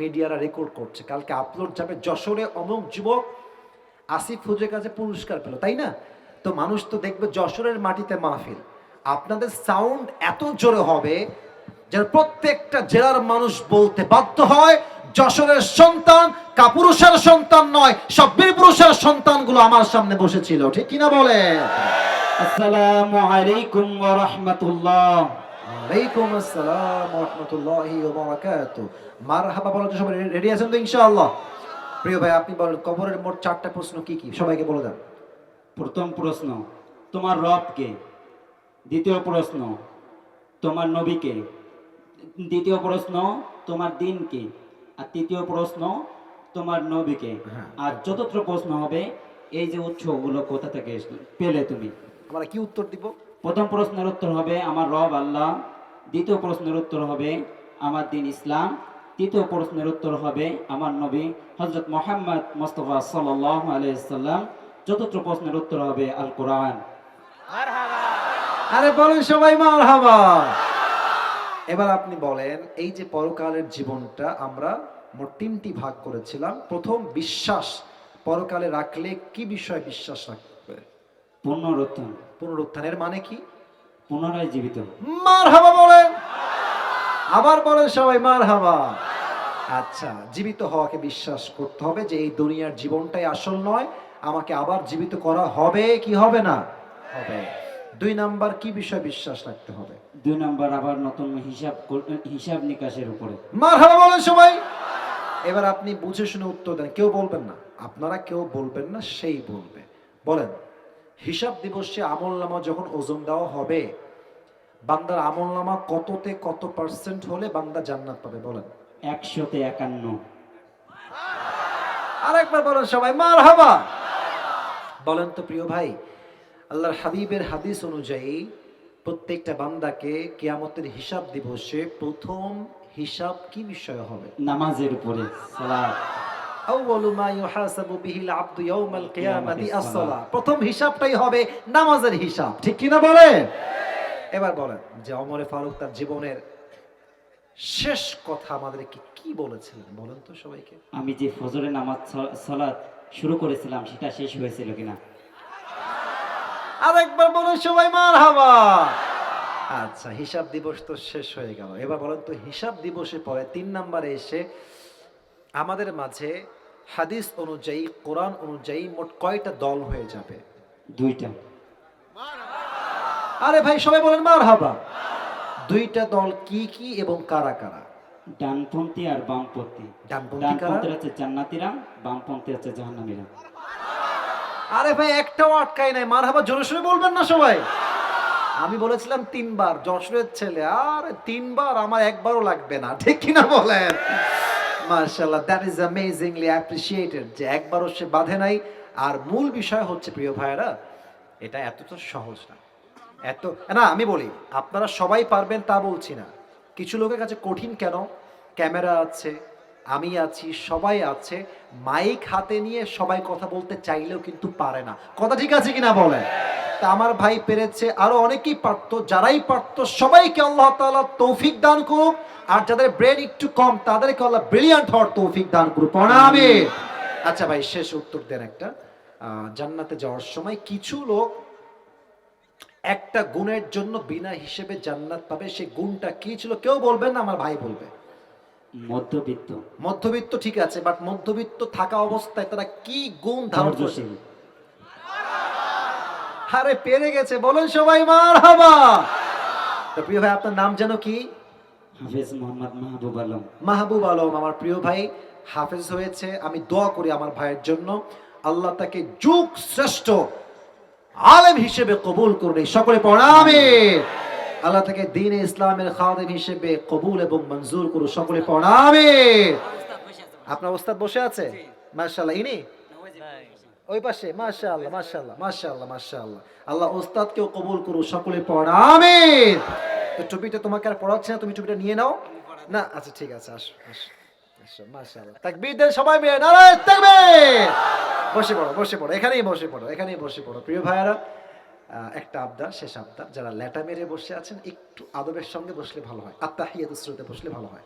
মিডিয়ারা record করছে। কালকে upload যাবে যশোরে অমুক যুবক আসিফ হুজের কাছে পুরস্কার পেল, তাই না? তো মানুষ তো দেখবে যশোরের মাটিতে মাহফিল। আপনাদের সাউন্ড এত জোরে হবে যেন প্রত্যেকটা জেলার মানুষ বলতে বাধ্য হয়, যশোরের সন্তান কাপুরুষের সন্তান নয়, সব বীর পুরুষের সন্তানগুলো আমার সামনে বসেছিল, ঠিক কিনা বলে আসসালামু আলাইকুম ওয়া রাহমাতুল্লাহ। ওয়ালাইকুম আসসালাম রাহমাতুল্লাহি ওয়া বারাকাতুহু মারহাবা বলার জন্য সবাই রেডি আছেন তো ইনশাআল্লাহ? প্রিয় ভাই আপনি বলেন কবরের মোট চারটা প্রশ্ন কি কি? সবাইকে বলে দেন। প্রথম প্রশ্ন তোমার রব কে? দ্বিতীয় প্রশ্ন তোমার নবী কে? দ্বিতীয় প্রশ্ন তোমার দিন কি? আর তৃতীয় প্রশ্ন তোমার নবীকে হ্যাঁ। আর চতুর্থ প্রশ্ন হবে এই যে উৎসগুলো কোথা থেকে পেলে তুমি? আমরা কি উত্তর দিব? প্রথম প্রশ্নের উত্তর হবে আমার রব আল্লাহ। দ্বিতীয় প্রশ্নের উত্তর হবে আমার দিন ইসলাম। তৃতীয় প্রশ্নের উত্তর হবে আমার নবী হজরত মোহাম্মদ মোস্তফা সাল্লাহ আলাইসাল্লাম চতুর্থ প্রশ্নের উত্তর হবে আল কোরআন আরে বলেন সবাই মারহাবা। এবার আপনি বলেন এই যে পরকালের জীবনটা আমরা মোট তিনটি ভাগ করেছিলাম। প্রথম বিশ্বাস। পরকালে রাখলে কি বিষয়ে বিশ্বাস রাখবে পুনরুত্থান। পুনরুত্থানের মানে কি? পুনরায় জীবিত। মার হাবা বলেন। আবার বলেন সবাই মার হাবা আচ্ছা জীবিত হওয়াকে বিশ্বাস করতে হবে যে এই দুনিয়ার জীবনটাই আসল নয় আমাকে আবার জীবিত করা হবে কি হবে না? হবে। দুই নাম্বার কি বিষয় বিশ্বাস রাখতে হবে? দুই নম্বর আবার নতুন হিসাব হিসাব নিকাশের উপরে। মার হাবা বলেন সবাই। এবার আপনি বুঝে শুনে উত্তর দেন। কেউ বলবেন না। আপনারা কেউ বলবেন না সেই বলবে। বলেন। হিসাব দিবসে আমল নামা যখন ওজন দেওয়া হবে বান্দার আমল নামা কততে কত পার্সেন্ট হলে বান্দা জান্নাত পাবে বলেন? একশোতে একান্ন। আরেকবার বলেন সবাই মার হাবা বলেন তো প্রিয় ভাই আল্লাহর হাবিবের হাদিস অনুযায়ী প্রত্যেকটা বান্দাকে কিয়ামতের হিসাব দিবসে প্রথম হিসাব কি বিষয় হবে? নামাজের উপরে সালাত। প্রথম হিসাবটাই হবে নামাজের হিসাব। ঠিক কি না বলে এবার বলেন যে ওমরে ফারুক তার জীবনের শেষ কথা আমাদেরকে কি বলেছিলেন? বলেন তো সবাইকে। আমি যে ফজরে নামাজ সালাত শুরু করেছিলাম সেটা শেষ হয়েছিল কিনা? আরেকবার বলুন সবাই মারহাবা। আচ্ছা হিসাব দিবস তো শেষ হয়ে গেল। এবার বলেন তো হিসাব দিবসে পরে তিন নম্বরে এসে আমাদের মাঝে হাদিস অনুযায়ী কোরআন অনুযায়ী মোট কয়টা দল হয়ে যাবে? দুইটা। আরে ভাই সবাই বলেন মার হাবা দুইটা দল কি কি এবং কারা কারা? ডানপন্থী আর বামপন্থী। ডানপন্থী হচ্ছে জান্নাতীরা বামপন্থী হচ্ছে জাহান্নামীরা। আরে ভাই একটাও আটকাই নাই। মার হাবা জোরে সোরে বলবেন না সবাই? আমি বলেছিলাম তিনবার যশোরের ছেলে। আর তিনবার আমার একবারও লাগবে না। ঠিক কিনা বলেন? মার্শাল্লাহ দ্যাট ইজ অ্যামেজিংলি অ্যাপ্রিসিয়েটেড যে একবারও সে বাঁধে নাই। আর মূল বিষয় হচ্ছে, প্রিয় ভাইরা এটা এতটা সহজ না। এত, না, আমি বলি, আপনারা সবাই পারবেন তা বলছি না। কিছু লোকের কাছে কঠিন কেন? ক্যামেরা আছে, আমি আছি, সবাই আছে। মাইক হাতে নিয়ে সবাই কথা বলতে চাইলেও কিন্তু পারে না। কথা ঠিক আছে কিনা বলেন? তা আমার ভাই পেরেছে। আরও অনেকেই পারতো যারাই পারতো সবাইকে আল্লাহ তাআলা তৌফিক দান করুক। আর যাদের ব্রেন একটু কম তাদেরকে আল্লাহ ব্রিলিয়ান্ট হওয়ার তৌফিক দান করুক। প্রণামে আচ্ছা ভাই শেষ উত্তর দেন একটা। জান্নাতে যাওয়ার সময় কিছু লোক একটা গুণের জন্য বিনা হিসেবে জান্নাত পাবে। সেই গুণটা কি ছিল কেউ বলবেন না আমার ভাই বলবে। মধ্যবিত্ত। মধ্যবিত্ত ঠিক আছে বাট মধ্যবিত্ত থাকা অবস্থায় তারা কি গুণ ধারণ করছে? আরে পেরে গেছে বলেন সবাই মার হাবা তো প্রিয় ভাই আপনার নাম যেন কি? হাফেজ মোহাম্মদ মাহবুব আলম। মাহবুব আলম আমার প্রিয় ভাই হাফেজ হয়েছে আমি দোয়া করি আমার ভাইয়ের জন্য। আল্লাহ তাকে যুগ শ্রেষ্ঠ আলেম হিসেবে কবুল করুন সকলে পড়াবে আল্লাহ তাকে দিন ইসলামের খাদেম হিসেবে কবুল এবং মঞ্জুর করুন সকলে পড়াবে আপনার ওস্তাদ বসে আছে? মার্শাল্লাহ ইনি? ওই পাশে মাশাআল্লাহ মাশাআল্লাহ মাশাআল্লাহ মাশাআল্লাহ। আল্লাহ ওস্তাদকেও কবুল করু সকলে পড়াবে তো টুপিটা তোমাকে আর পড়াচ্ছে না তুমি টুপিটা নিয়ে নাও। না আচ্ছা ঠিক আছে আসো আসো আসো মাশাআল্লাহ। তাকবীর দেন সবাই মিলে নারায়ে তাকবীর। বসে পড়ো বসে পড়ো এখানেই বসে পড়ো এখানেই বসে পড়ো। প্রিয় ভাইয়ারা আহ, একটা আবদার শেষ আবদার। যারা ল্যাটা মেরে বসে আছেন একটু আদবের সঙ্গে বসলে ভালো হয় আত্মাহিয়াত শ্রুতে বসলে ভালো হয়।